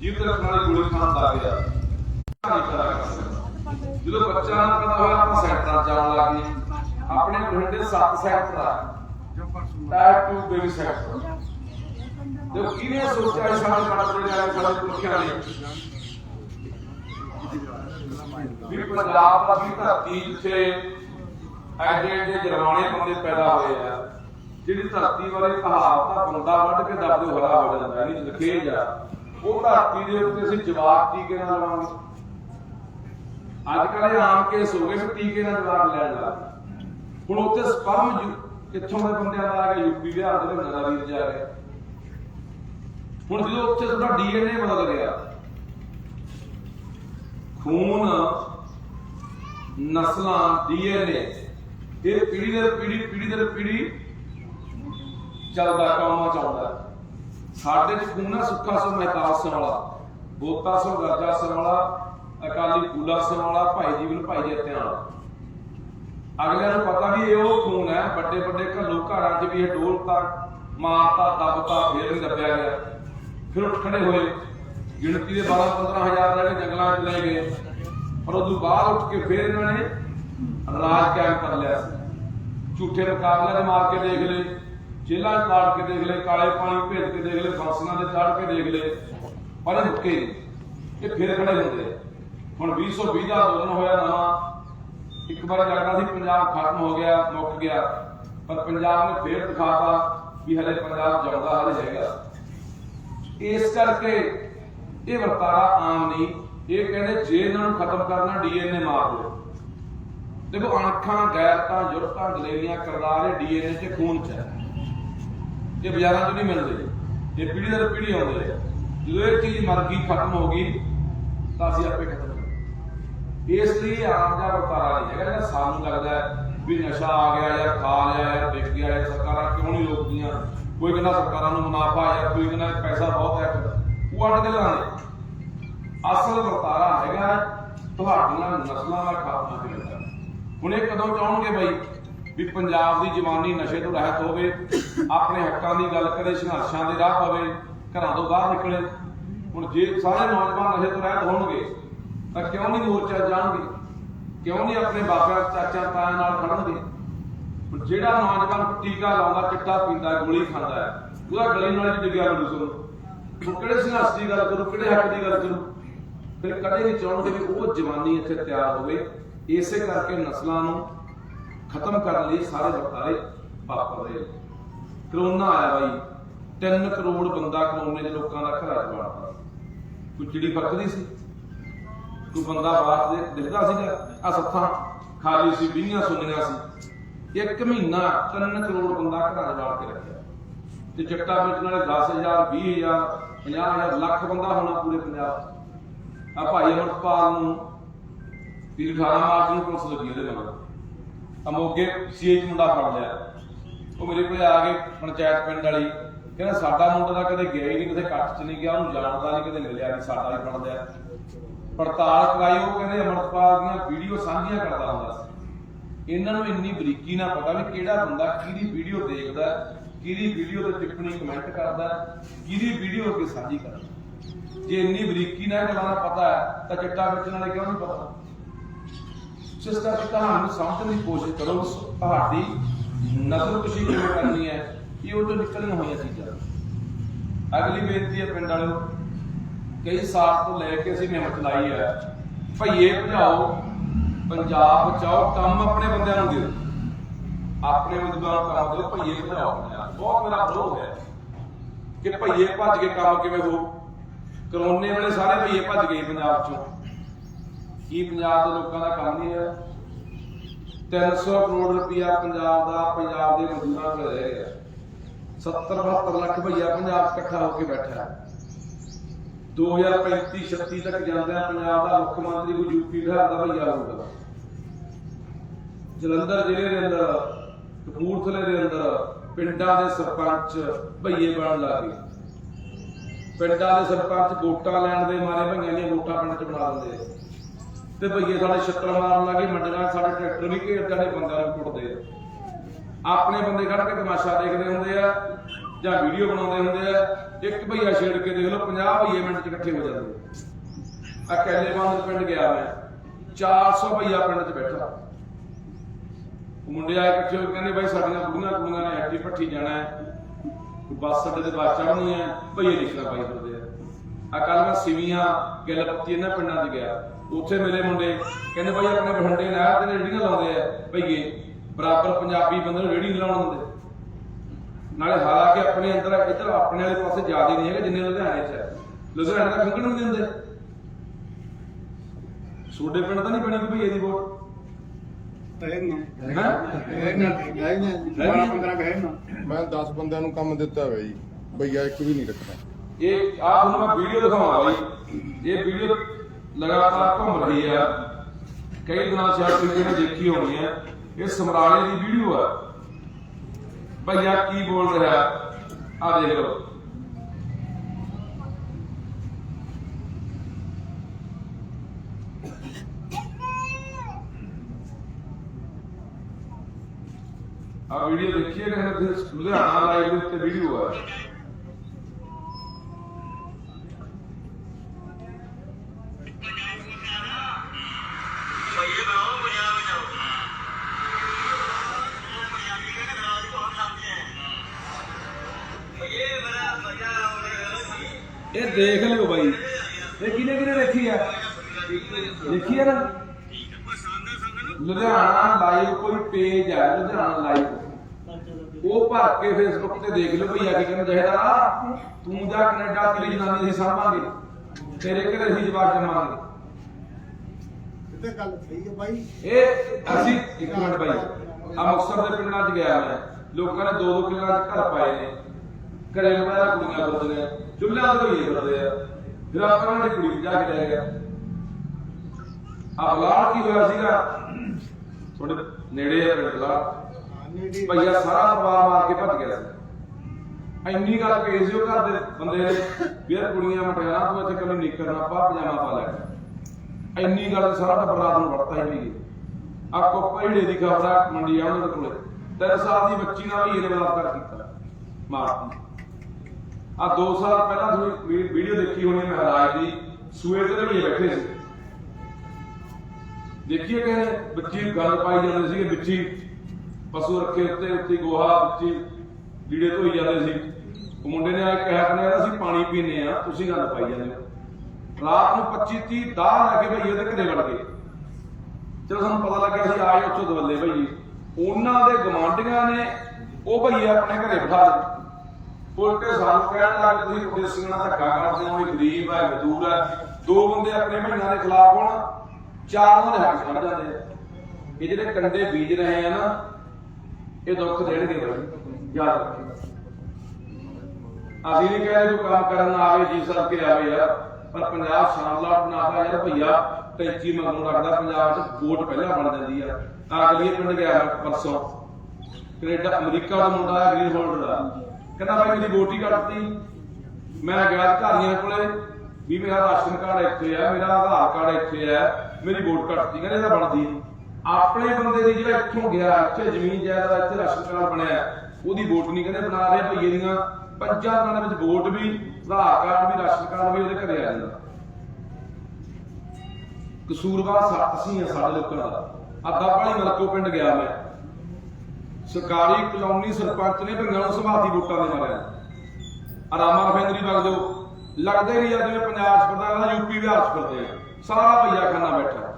ਜੀਵ ਰੱਖਣ ਵਾਲੀ ਗੋਲੀ ਖਾਣ ਦਾ ਗਿਆ ਜਦੋਂ ਬੱਚਾ ਨੂੰ ਪਤਾ ਹੋਇਆ ਆਪਾਂ ਸੈਕਟਰਾਂ ਜਾਣ ਲੱਗ ਗਏ ਆਪਣੇ ਬਠਿੰਡੇ ਸੱਤ ਸੈਕਟਰ ਆ ਟਾਇਰ 2 ਬੇਬੀ ਸੈਕਟਰ ਤੇ ਕਿਹਨੇ ਸੋਚਿਆ ਇਸ ਸਾਡੇ ਕੱਟਦੇ ਜਾ ਸਾਡੇ ਪੁਰਖਿਆਂ ਨੇ ਵੀ ਪੰਜਾਬ ਦੀ ਧਰਤੀ ਜਿੱਥੇ ਐਡੇ ਐਡੇ ਜਰਵਾਣੇ ਬੰਦੇ ਪੈਦਾ ਹੋਏ ਆ ਜਿਹੜੀ ਧਰਤੀ ਵਾਲੇ ਕਹਾਵਤ ਬੰਦਾ ਵੱਢ ਕੇ ਦੱਬਦੇ ਹਰਾ ਹੋ ਜਾਂਦਾ ਨਹੀਂ ਲਿਖੇ ਜਾ ਉਹ ਧਰਤੀ ਦੇ ਉੱਤੇ ਅਸੀਂ ਜਵਾਬ ਟੀਕੇ ਨਾਲ ਲਵਾਂਗੇ ਅੱਜ ਕੱਲ੍ਹ ਇਹ ਆਮ ਕੇਸ ਹੋ ਗਏ ਵੀ ਟੀਕੇ ਨਾਲ ਜਵਾਬ ਲੈਣ ਲੱਗ ਹੁਣ ਉੱਥੇ ਸਪਰਮ ਕਿੱਥੋਂ ਦੇ ਬੰਦਿਆਂ ਦਾ ਆ ਗਿਆ ਯੂਪੀ ਬਿਹਾਰ ਦੇ ਬੰਦਿਆਂ ਵੀਰ ਜਾ ਰਿਹਾ? ਹੁਣ ਜਦੋਂ ਉੱਥੇ ਤੁਹਾਡਾ ਡੀਐਨਏ ਬਦਲ ਗਿਆ ਖੂਨ, ਨਸਲਾਂ ਡੀਐਨਏ ਇਹ ਪੀੜੀ ਦਰ ਪੀੜੀ ਪੀੜੀ ਦਰ ਪੀੜੀ ਚੱਲਦਾ, ਕੰਮਾਂ ਚੱਲਦਾ ਸਾਡੇ ਚ ਖੂਨ ਹੈ ਸੁੱਖਾ ਸੋ ਮਹਿਤਾਬ ਸਿੰਘ ਵਾਲਾ। ਬੋਤਾ ਸੋ ਗਰਜਾ ਸਿੰਘ ਵਾਲਾ, ਅਕਾਲੀ ਫੂਲਾ ਸਿੰਘ ਵਾਲਾ, ਭਾਈ ਜੀਵਨ ਭਾਈ ਜੱਤਿਆਂ ਵਾਲਾ। ਅਗਲਿਆਂ ਨੂੰ ਪਤਾ ਵੀ ਇਹ ਉਹ ਖੂਨ ਹੈ, ਵੱਡੇ ਵੱਡੇ ਘੱਲੂ ਘਰਾਂ 'ਚ ਵੀ ਇਹ ਡੋਲਤਾ, ਮਾਰਤਾ, ਦਬਤਾ, ਫੇਰ ਵੀ ਦੱਬਿਆ ਗਿਆ। ਫਿਰ ਉੱਠ ਖੜੇ ਹੋਏ। ਗਿਣਤੀ ਦੇ 12 15000 ਰਹਿ ਕੇ ਜੰਗਲਾਂ 'ਚ ਲੈ ਗਏ। ਪਰ ਉਦੋਂ ਬਾਅਦ ਉੱਠ ਕੇ ਫੇਰ ਇਹਨਾਂ ਨੇ ਰਾਜ ਕਾਇਮ ਕਰ ਲਿਆ। ਸੀ ਝੂਠੇ ਮੁਕਾਬਲੇ ਦੇ ਮਾਰ ਕੇ ਦੇਖ ਲਏ। ਜੇਲ੍ਹਾਂ 'ਚ ਲਾੜ ਕੇ ਦੇਖ ਲਏ, ਕਾਲੇ ਪਾਣੀ ਭੇਜ ਕੇ ਦੇਖ ਲਏ ਫਸਲਾਂ ਦੇ ਚੜ ਕੇ ਦੇਖ ਲਏ, ਪਰ ਇਹ ਮੁੱਕੇ ਇਹ ਫੇਰ ਖੜੇ ਹੁੰਦੇ ਆ। ਹੁਣ 2020 ਦਾ ਅੰਦੋਲਨ ਹੋਇਆ ਨਵਾਂ। ਇੱਕ ਵਾਰ ਲੱਗਦਾ ਸੀ ਪੰਜਾਬ ਖਤਮ ਹੋ ਗਿਆ, ਮੁੱਕ ਗਿਆ। ਪਰ ਪੰਜਾਬ ਨੇ ਫੇਰ ਦਿਖਾਤਾ ਵੀ ਹਲੇ ਪੰਜਾਬ ਜਿਉਂਦਾ ਹਲੇ ਹੈਗਾ। ਇਸ ਕਰਕੇ ਇਹ ਵਰਤਾਰਾ ਆਮ ਨਹੀਂ। ਇਹ ਕਹਿੰਦੇ ਜੇ ਇਹਨਾਂ ਨੂੰ ਖਤਮ ਕਰਨਾ, ਡੀਐਨਏ ਮਾਰ ਦਿਓ। ਦੇਖੋ, ਅਣਖਾਂ, ਗੈਰਤਾਂ, ਜੁਰਤਾਂ ਦਲੇਰੀਆਂ ਕਰਦਾਰ ਡੀਐਨਏ 'ਚ ਖੂਨ 'ਚ ਹੈ। ਇਹ ਬਾਜ਼ਾਰਾਂ 'ਚ ਨਹੀਂ ਮਿਲਦੇ ਇਹ ਪੀੜ੍ਹੀ ਦਰ ਪੀੜ੍ਹੀ ਆਉਂਦੇ ਆ ਜਦੋਂ ਇਹ ਚੀਜ਼ ਮਰ ਗਈ, ਖਤਮ ਹੋ ਗਈ, ਤਾਂ ਅਸੀਂ ਆਪੇ ਖਤਮ ਕਰ ਇਸ ਲਈ ਆਮ ਦਾ ਵਰਤਾਰਾ ਨਹੀਂ ਹੈਗਾ, ਜਿਹੜਾ ਸਾਨੂੰ ਲੱਗਦਾ ਵੀ ਨਸ਼ਾ ਆ ਗਿਆ ਯਾਰ ਖਾ ਲਿਆ ਯਾਰ ਵਿਕ ਗਿਆ ਯਾਰ ਸਰਕਾਰਾਂ ਕਿਉਂ ਨਹੀਂ ਰੋਕਦੀਆਂ? ਕੋਈ ਕਹਿੰਦਾ ਸਰਕਾਰਾਂ ਨੂੰ ਮੁਨਾਫਾ ਯਾਰ ਕੋਈ ਕਹਿੰਦਾ ਪੈਸਾ ਬਹੁਤ ਹੈ, ਉਹ ਅੱਡ ਗੱਲਾਂ ਨੇ। ਅਸਲ ਵਰਤਾਰਾ ਹੈਗਾ, ਤੁਹਾਡੀਆਂ ਨਸਲਾਂ ਦਾ ਖਾਤਮਾ ਕਰਨਾ ਹੁਣ ਇਹ ਕਦੋਂ ਚਾਹਣਗੇ ਬਾਈ? ਵੀ ਪੰਜਾਬ ਦੀ ਜਵਾਨੀ ਨਸ਼ੇ ਤੋਂ ਰਹਿਤ ਹੋਵੇ, ਆਪਣੇ ਹੱਕਾਂ ਦੀ ਗੱਲ ਕਰੇ, ਸੰਘਰਸ਼ਾਂ ਦੇ ਰਾਹ ਪਵੇ, ਘਰਾਂ ਤੋਂ ਬਾਹਰ ਨਿਕਲੇ। ਹੁਣ ਜੇ ਸਾਰੇ ਨੌਜਵਾਨ ਨਸ਼ੇ ਤੋਂ ਰਹਿਤ ਹੋਣਗੇ, ਤਾਂ ਕਿਉਂ ਨਹੀਂ ਮੋਰਚਾ ਜਾਣਗੇ? ਕਿਉਂ ਨਹੀਂ ਆਪਣੇ ਬਾਬਿਆਂ ਚਾਚਾ ਤਾਇਆ ਨਾਲ ਖੜਨਗੇ? ਜਿਹੜਾ ਨੌਜਵਾਨ ਟੀਕਾ ਲਾਉਂਦਾ, ਚਿੱਟਾ ਪੀਂਦਾ, ਗੋਲੀ ਖਾਂਦਾ ਹੈ, ਉਹਦਾ ਗਲੀ ਨਾਲ ਹੀ ਡਿੱਗਿਆ ਮਿਲੂ ਸੁਣੋ। ਕਿਹੜੇ ਸੰਘਰਸ਼ ਦੀ ਗੱਲ ਕਰੂ, ਕਿਹੜੇ ਹੱਕ ਦੀ ਗੱਲ ਕਰੂ? ਫਿਰ ਕਦੇ ਨਹੀਂ ਚਾਹੁੰਦੇ ਵੀ ਉਹ ਜਵਾਨੀ ਇੱਥੇ ਤਿਆਰ ਹੋਵੇ, ਇਸੇ ਕਰਕੇ ਨਸਲਾਂ ਨੂੰ ਖਤਮ ਕਰਨ ਲਈ ਸਾਰੇ ਵਰਤਾਰੇ ਵਾਪਰ ਰਹੇ ਕਰੋਨਾ ਆਇਆ ਬਾਈ। 3 ਕਰੋੜ ਬੰਦਾ ਕਰੋਨੇ ਦੇ ਲੋਕਾਂ ਦਾ ਘਰਾਂ 'ਚ ਵੜਦਾ। ਕੋਈ ਚਿੜੀ ਫਰਕਦੀ ਸੀ? ਕੋਈ ਬੰਦਾ ਬਾਹਰ ਦੇ ਦਿਖਦਾ ਸੀਗਾ? ਆ ਸੱਥਾਂ ਖਾਲੀ ਸੀ ਬੀਆਂ ਸੁਣੀਆਂ ਸੀ। ਇੱਕ ਮਹੀਨਾ 3 ਕਰੋੜ ਬੰਦਾ ਘਰਾਂ 'ਚ ਵਾੜ ਕੇ ਰੱਖਿਆ। ਤੇ ਚਿੱਟਾ ਵੇਚਣ ਵਾਲੇ 10000 20000 50000 ਲੱਖ ਬੰਦਾ ਹੋਣਾ ਪੂਰੇ ਪੰਜਾਬ 'ਚ। ਆ ਭਾਈ ਅਮਰਪਾਲ ਨੂੰ ਵੀ 18 ਮਾਰਚ ਨੂੰ ਪੁਲਿਸ ਲੱਗੀ ਉਹਦੇ ਮਗਰ ਆ ਸੀਏ ਚ ਮੁੰਡਾ ਫੜ ਲਿਆ। ਉਹ ਮੇਰੇ ਕੋਲ ਆ ਕੇ ਪੰਚਾਇਤ ਪਿੰਡ ਵਾਲੀ ਕਹਿੰਦਾ, ਸਾਡਾ ਮੁੰਡਾ ਤਾਂ ਕਦੇ ਗਿਆ ਹੀ ਨਹੀਂ ਕਿਸੇ ਕੱਟ ਚ ਨਹੀਂ ਗਿਆ, ਉਹਨੂੰ ਜਾਣਦਾ ਨਹੀਂ, ਕਦੇ ਮਿਲਿਆ ਨਹੀਂ, ਸਾਡਾ ਹੀ ਫੜ ਲਿਆ ਪੜਤਾਲ ਕਰਾਈ ਉਹ ਕਹਿੰਦੇ ਅਮਰਪਾਲ ਦੀਆਂ ਵੀਡੀਓ ਸਾਂਝੀਆਂ ਕਰਦਾ ਹੁੰਦਾ ਸੀ। ਇਹਨਾਂ ਨੂੰ ਇੰਨੀ ਬਰੀਕੀ ਨਾਲ ਪਤਾ ਵੀ ਕਿਹੜਾ ਬੰਦਾ ਕਿਹਦੀ ਵੀਡੀਓ ਦੇਖਦਾ ਕਿਹਦੀ ਵੀਡੀਓ ਤੇ ਟਿੱਪਣੀ ਕਮੈਂਟ ਕਰਦਾ ਕਿਹਦੀ ਵੀਡੀਓ ਅੱਗੇ ਸਾਂਝੀ ਕਰਦਾ ਜੇ ਇੰਨੀ ਬਰੀਕੀ ਨਾਲ ਗੱਲਾਂ ਦਾ ਪਤਾ ਹੈ, ਤਾਂ ਚਿੱਟਾ ਵੇਚਣ ਵਾਲੇ ਕਿਉਂ ਨਹੀਂ ਪਤਾ? ਜਿਸ ਦੀ ਕਹਾਣੀ ਨੂੰ ਸਮਝਣ ਦੀ ਕੋਸ਼ਿਸ਼ ਕਰੋ, ਉਸ ਤੁਹਾਡੀ ਨਜ਼ਰ ਤੁਸੀਂ ਕਿਵੇਂ ਕਰਨੀ ਹੈ? ਇਹ ਉਹ ਤੋਂ ਨਿਕਲਣ ਹੋਈਆਂ ਚੀਜ਼ਾਂ। ਅਗਲੀ ਬੇਨਤੀ ਹੈ ਪਿੰਡ ਵਾਲਿਓ, ਕਈ ਸਾਲ ਤੋਂ ਲੈ ਕੇ ਅਸੀਂ ਮਿਹਨਤ ਚਲਾਈ ਹੈ ਭਈਏ ਭਜਾਓ, ਪੰਜਾਬ ਬਚਾਓ, ਕੰਮ ਆਪਣੇ ਬੰਦਿਆਂ ਨੂੰ ਦਿਓ। ਆਪਣੇ ਵਿਦਵਾਨ ਨੂੰ ਕੰਮ ਦਿਓ ਭਈਏ ਭਜਾਓ ਬਹੁਤ ਮੇਰਾ ਵਿਰੋਧ ਹੈ ਕਿ ਭਈਏ ਭੱਜ ਕੇ ਕੰਮ ਕਿਵੇਂ ਹੋ ਕਰੋਨੇ ਵੇਲੇ ਸਾਰੇ ਭਈਏ ਭੱਜ ਗਏ ਪੰਜਾਬ ਚੋਂ। ਕੀ ਪੰਜਾਬ ਦੇ ਲੋਕਾਂ ਦਾ ਕੰਮ ਨਹੀਂ ਹੈ? 300 ਕਰੋੜ ਰੁਪਇਆ ਪੰਜਾਬ ਦਾ, ਪੰਜਾਬ ਦੇ ਮਜ਼ਦੂਰਾਂ ਕੋਲ ਰਹਿ ਗਿਆ। 70 72 ਲੱਖ ਭਈਆ ਪੰਜਾਬ ਇਕੱਠਾ ਹੋ ਕੇ ਬੈਠਾ ਹੈ। 2035 36 ਤੱਕ ਜਾਂਦਿਆਂ ਪੰਜਾਬ ਦਾ ਮੁੱਖ ਮੰਤਰੀ, ਕੋਈ ਯੂਪੀ ਬਿਹਾਰ ਦਾ ਭਈਆ ਹੋਊਗਾ। ਜਲੰਧਰ ਜ਼ਿਲ੍ਹੇ ਦੇ ਅੰਦਰ, ਕਪੂਰਥਲੇ ਦੇ ਅੰਦਰ, ਪਿੰਡਾਂ ਦੇ ਸਰਪੰਚ ਭਈਏ ਬਣ ਲੱਗ ਗਏ। ਪਿੰਡਾਂ ਦੇ ਸਰਪੰਚ ਵੋਟਾਂ ਲੈਣ ਦੇ ਮਾਰੇ ਭਈਆਂ ਦੀਆਂ ਵੋਟਾਂ ਪਿੰਡ 'ਚ ਬਣਾ ਦਿੰਦੇ ਆ। ਤੇ ਭਈਏ ਸਾਡੇ ਛੱਤਰ ਮਾਰਨ ਲੱਗੇ ਮੰਡੀਆਂ 'ਚ ਸਾਡੇ ਟਰੈਕਟਰ ਵੀ ਘੇਰ ਜਾਂਦੇ ਬੰਦਿਆਂ ਨੂੰ ਕੁੱਟਦੇ ਆ। ਆਪਣੇ ਬੰਦੇ ਖੜ ਕੇ ਤਮਾਸ਼ਾ ਦੇਖਦੇ ਹੁੰਦੇ ਆ, ਜਾਂ ਵੀਡੀਓ ਬਣਾਉਂਦੇ ਹੁੰਦੇ ਆ। ਇੱਕ ਭਈਆ ਛੇੜ ਕੇ ਦੇਖ ਲਓ 50 ਭਈਏ ਮਿੰਟ ਚ ਇਕੱਠੇ ਹੋ ਜਾਂਦੇ ਆ। ਕੈਲੇ ਪਿੰਡ ਗਿਆ ਮੈਂ 400 ਭਈਆ ਪਿੰਡ ਚ ਬੈਠਾ। ਮੁੰਡੇ ਆਏ ਇਕੱਠੇ ਹੋ ਕੇ ਕਹਿੰਦੇ, ਬਾਈ ਸਾਡੀਆਂ ਬੁੜੀਆਂ ਕੁੜੀਆਂ ਨੇ ਐਕਟਿਵ ਭੱਠੀ ਜਾਣਾ ਹੈ। ਬੱਸ ਅੱਡੇ ਤੇ ਬੱਸ ਚੜ੍ਹਨੀ ਹੈ, ਭਈਏ ਨਿਕਲਾ ਪਾਈ ਫਿਰਦੇ ਆ। ਆ ਕੱਲ ਮੈਂ ਸਿਵੀਆਂ ਗਿਲਪੱਤੀ ਇਹਨਾਂ ਪਿੰਡਾਂ 'ਚ ਗਿਆ। ਉੱਥੇ ਮਿਲੇ ਮੁੰਡੇ ਕਹਿੰਦੇ ਬਾਈ ਆਪਣੇ ਬਠਿੰਡੇ ਨਹਿਰ ਤੇ ਰੇੜੀਆਂ ਲਾਉਂਦੇ ਆ। ਭਈਏ ਬਰਾਬਰ ਪੰਜਾਬੀ ਬੰਦੇ ਨੂੰ ਰੇੜੀ ਨਹੀਂ ਲਾਉਣ ਦਿੰਦੇ। ਨਾਲੇ ਹਾਲਾਂਕਿ ਆਪਣੇ ਅੰਦਰ ਇੱਧਰ ਆਪਣੇ ਵਾਲੇ ਪਾਸੇ ਜ਼ਿਆਦਾ ਨਹੀਂ ਹੈਗਾ ਜਿੰਨੇ ਲੁਧਿਆਣੇ 'ਚ ਹੈ ਲੁਧਿਆਣੇ ਦਾ ਖੰਗਣ ਨਹੀਂ ਦਿੰਦੇ। ਸੋਡੇ ਪਿੰਡ ਤਾਂ ਨਹੀਂ ਬਣੀ ਕੋਈ ਭਈਏ ਦੀ ਵੋਟ? ਹੈ ਨਾ ਹੈਂ? ਹੈ ਨਾ ਹੈ? ਨਾ 12 15 ਹੈ ਨਾ ਮੈਂ 10 ਬੰਦਿਆਂ ਨੂੰ ਕੰਮ ਦਿੱਤਾ ਹੋਇਆ ਜੀ। ਭਈਆ ਇੱਕ ਵੀ ਨਹੀਂ ਰੱਖਣਾ ਇਹ ਆਹ ਤੁਹਾਨੂੰ ਮੈਂ ਵੀਡੀਓ ਦਿਖਾਵਾਂ ਬਾਈ। ਇਹ ਵੀਡੀਓ ਲਗਾਤਾਰ ਘੁੰਮ ਰਹੀ ਆ। ਕਈ ਦਿਨਾਂ ਸ਼ਾਇਦ ਤੁਸੀਂ ਨੇ ਦੇਖੀ ਹੋਣੀ ਹੈ ਇਹ ਸਮਰਾਲੇ ਦੀ ਵੀਡੀਓ ਆ। ਭਈਆ ਕੀ ਬੋਲ ਰਿਹਾ? ਆ ਦੇਖ ਲਓ। ਆ ਵੀਡੀਓ ਦੇਖੀਏ ਕਿ ਲੁਧਿਆਣਾ ਲਾਈਵ ਦੇ ਵੀਡੀਓ ਆ। ਇਹ ਦੇਖ ਲਿਓ ਬਾਈ। ਇਹ ਕਿਨੇ ਕਿਨੇ ਦੇਖੀ ਆ? ਦੇਖੀ ਆ ਨਾ? ਲੁਧਿਆਣਾ ਲਾਈਵ ਕੋਈ ਪੇਜ ਹੈ ਲੁਧਿਆਣਾ ਲਾਈਵ ਉਹ ਭਰ ਕੇ ਫੇਸਬੁੱਕ ਤੇ ਦੇਖ ਲਓ ਭਈਆ ਕੀ ਕਹਿੰਦਾ ਜਹਦਾ ਤੂੰ ਜਾ ਕੈਨੇਡਾ ਤੇਰੀ ਜਨਾਨੀ ਅਸੀਂ ਸਾਂਭਾਂਗੇ ਤੇਰੇ ਘਰੇ ਅਸੀਂ ਜਵਾਬ ਜਮਾਂਗੇ ਤੇ ਗੱਲ ਸਹੀ ਹੈ ਬਾਈ। ਇਹ ਅਸੀਂ ਇੱਕ ਮਿੰਟ ਬਾਈ। ਆ ਮੁਕਤਸਰ ਦੇ ਪਿੰਡਾਂ 'ਚ ਗਿਆ ਮੈਂ। ਲੋਕਾਂ ਨੇ ਦੋ ਦੋ ਕਿੱਲਾਂ 'ਚ ਘਰ ਪਾਏ ਨੇ। ਘਰੇ ਲਵਾਇਆ ਕੁੜੀਆਂ ਫਿਰਦੀਆਂ ਚੁੱਲ੍ਹਿਆਂ ਤੇ ਹੋਈਏ ਫਿਰਦੇ ਆ। ਫਿਰ ਆਪਾਂ ਉਹਨਾਂ ਕੁੜੀ ਜਾ ਕੇ ਲੈ ਗਿਆ। ਆ ਬਲਾਰ ਕੀ ਹੋਇਆ ਸੀਗਾ? ਤੁਹਾਡੇ ਨੇੜੇ ਆ ਪਿੰਡ ਭਈਆ ਸਾਰਾ ਪਰਿਵਾਰ ਮਾਰ ਕੇ ਭੱਜ ਗਿਆ ਸੀ। ਇੰਨੀ ਗੱਲ ਕਹੀ ਸੀ ਘਰ ਦੇ ਬੰਦੇ ਨੇ ਵੀ ਯਾਰ ਕੁੜੀਆਂ ਮਟਿਆਣਾ ਤੂੰ ਇੱਥੇ ਕੱਲੀ ਨਿੱਕਰ ਨਾ ਪਾ, ਪਜਾਮਾ ਪਾ ਲੈ। ਇੰਨੀ ਗੱਲ ਸਾਰਾ ਟੱਬਰ ਰਾਤ ਨੂੰ ਵੜਤਾ ਹੀ ਨਹੀਂ ਆ ਕੋਪੜੇ ਦੀ ਖਬਰ ਆ ਮੰਡੀ ਆ ਉਹਨਾਂ ਦੇ ਕੋਲੇ। ਤਿੰਨ ਸਾਲ ਦੀ ਬੱਚੀ ਨਾਲ ਵੀ ਇਹਨੇ ਬਲਾਤਕਾਰ ਕੀਤਾ। ਮਾਰਤੀ। ਆ 2 ਸਾਲ ਪਹਿਲਾਂ ਤੁਸੀਂ ਵੀਡੀਓ ਦੇਖੀ ਹੋਣੀ ਹੈ ਮਹਾਰਾਜ ਦੀ। ਸੂਏ ਤੇ ਵੀ ਬੈਠੇ ਸੀ। ਦੇਖੀਏ ਕਿ ਬੱਚੀ ਗੱਲ ਪਾਈ ਜਾਂਦੇ ਸੀਗੇ ਵਿੱਚੀ ਪਸ਼ੂ ਰੱਖੇ ਉੱਤੇ ਉੱਤੇ ਗੋਹਾ, ਵਿੱਚੀ ਲੀੜੇ ਧੋਈ ਜਾਂਦੇ ਸੀ। ਉਹ ਮੁੰਡੇ ਨੇ ਆ ਕਿਹਾ ਕਿ ਅਸੀਂ ਪਾਣੀ ਪੀਨੇ ਆ ਤੁਸੀਂ ਗੱਲ ਪਾਈ ਜਾਂਦੇ ਹੋ। ਰਾਤ ਨੂੰ 25 30 ਦਾਹ ਲੈ ਕੇ ਭਈ ਉਹਦੇ ਘਰੇ ਵੜ ਗਏ। ਚਲੋ ਸਾਨੂੰ ਪਤਾ ਲੱਗਿਆ ਅਸੀਂ ਆਏ ਉੱਥੋਂ ਦਵੱਲੇ ਭਈ ਉਹਨਾਂ ਦੇ ਗਵਾਂਢੀਆਂ ਨੇ ਉਹ ਭਈ ਆਪਣੇ ਘਰੇ ਬਿਠਾ ਲਏ ਉਲਟੇ ਸਾਨੂੰ ਕਹਿਣ ਲੱਗ ਤੁਸੀਂ ਪੁਲਿਸ ਨਾਲ ਧੱਕਾ ਕਰਦੇ ਹੋ ਇਹ ਗਰੀਬ ਹੈ, ਮਜ਼ਦੂਰ ਹੈ। ਦੋ ਬੰਦੇ ਆਪਣੇ ਮਹੀਨਾ ਦੇ ਖਿਲਾਫ ਹੋਣ, ਚਾਰ ਉਹਨਾਂ ਦੇ ਹੱਥ ਖੜ ਜਾਂਦੇ ਆ। ਇਹ ਜਿਹੜੇ ਕੰਡੇ ਬੀਜ ਰਹੇ ਆ ਨਾ, ਇਹ ਦੁੱਖ ਦੇਣਗੇ ਬਈ ਯਾਦ ਰੱਖਿਓ। ਅਸੀਂ ਨਹੀਂ ਕਹਿੰਦੇ ਜੋ ਕੰਮ ਕਰਨ ਆਵੇ, ਜੀ ਸਰ ਕੇ ਆਵੇ ਯਾਰ, ਪਰ ਪੰਜਾਬ ਸ਼ਾਨਦਾਰ ਬਣਾਤਾ ਯਾਰ ਭਈਆ ਟੈਂਚੀ ਮੰਗਣੋਂ ਰੱਖਦਾ ਪੰਜਾਬ 'ਚ, ਵੋਟ ਪਹਿਲਾਂ ਬਣ ਜਾਂਦੀ ਆ। ਅਗਲੀ ਪਿੰਡ ਗਿਆ ਪਰਸੋਂ। ਕੈਨੇਡਾ, ਅਮਰੀਕਾ ਦਾ ਮੁੰਡਾ ਗ੍ਰੀਨ ਹੋਲਡਰ ਦਾ ਕਹਿੰਦਾ ਭਾਈ ਮੇਰੀ ਵੋਟ ਹੀ ਕੱਟਤੀ। ਮੈਂ ਗਿਆ ਅਧਿਕਾਰੀਆਂ ਕੋਲੇ ਵੀ ਮੇਰਾ ਰਾਸ਼ਨ ਕਾਰਡ ਇੱਥੇ ਆ, ਮੇਰਾ ਆਧਾਰ ਕਾਰਡ ਇੱਥੇ ਆ, ਮੇਰੀ ਵੋਟ ਕੱਟਤੀ। ਕਹਿੰਦੇ ਇਹਦਾ ਬਣਦੀ ਆਪਣੇ ਬੰਦੇ ਦੀ ਜਿਹੜਾ ਇੱਥੋਂ ਗਿਆ, ਇੱਥੇ ਜ਼ਮੀਨ ਜਾਇਦਾਦ ਇੱਥੇ ਰਾਸ਼ਨ ਕਾਰਡ ਬਣਿਆ ਉਹਦੀ ਵੋਟ ਨਹੀਂ ਕਹਿੰਦੇ, ਬਣਾ ਰਹੇ ਭਈਏ ਦੀਆਂ। ਪੰਜਾਂ ਦਿਨਾਂ ਦੇ ਵਿੱਚ ਵੋਟ ਵੀ, ਆਧਾਰ ਕਾਰਡ ਵੀ, ਰਾਸ਼ਨ ਕਾਰਡ ਵੀ ਉਹਦੇ ਘਰੇ ਆ ਜਾਂਦਾ। ਕਸੂਰਵਾਰ ਸਾ- ਅਸੀਂ ਸਾਡੇ ਲੋਕਾਂ ਦਾ। ਅੱਧਾ ਪਾਣੀ ਮਲਕੋ ਪਿੰਡ ਗਿਆ ਮੈਂ। ਸਰਕਾਰੀ ਕਲੋਨੀ ਸਰਪੰਚ ਨੇ ਭੰਗਾਂ ਨੂੰ ਸੰਭਾਤੀ ਵੋਟਾਂ ਦੇ ਮਾਰਿਆ ਆਰਾਮਾ ਫੈਂਦਰੀ ਵਗ ਜਾਓ। ਲੱਗਦਾ ਨਹੀਂ ਜਿਵੇਂ ਪੰਜਾਬ ਚ ਫਿਰਦਾ ਯੂਪੀ ਬਿਹਾਰ ਚ ਫਿਰਦੇ ਆ ਸਾਰਾ ਭਈਆ ਖਾਨਾ ਬੈਠਾ।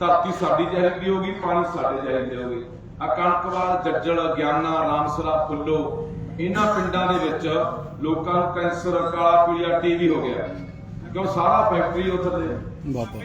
ਧਰਤੀ ਸਾਡੀ ਚਾਹੀਦੀ ਹੋਗੀ ਪਾਣੀ ਸਾਡੇ ਚਾਹੀਦੇ ਹੋਗੇ ਆ ਕਣਕਵਾਲ, ਜੱਜਲ, ਗਿਆਨਾ, ਰਾਮਸਰਾ, ਫੁੱਲੋ, ਇਹਨਾਂ ਪਿੰਡਾਂ ਦੇ ਵਿੱਚ ਲੋਕਾਂ ਨੂੰ ਕੈਂਸਰ, ਕਾਲਾ ਪੀਲੀਆ, ਟੀਵੀ ਹੋ ਗਿਆ। ਕਿਉਂ ਸਾਰਾ ਫੈਕਟਰੀ ਉੱਥੇ ਦੇ? ਬਾਬਾ।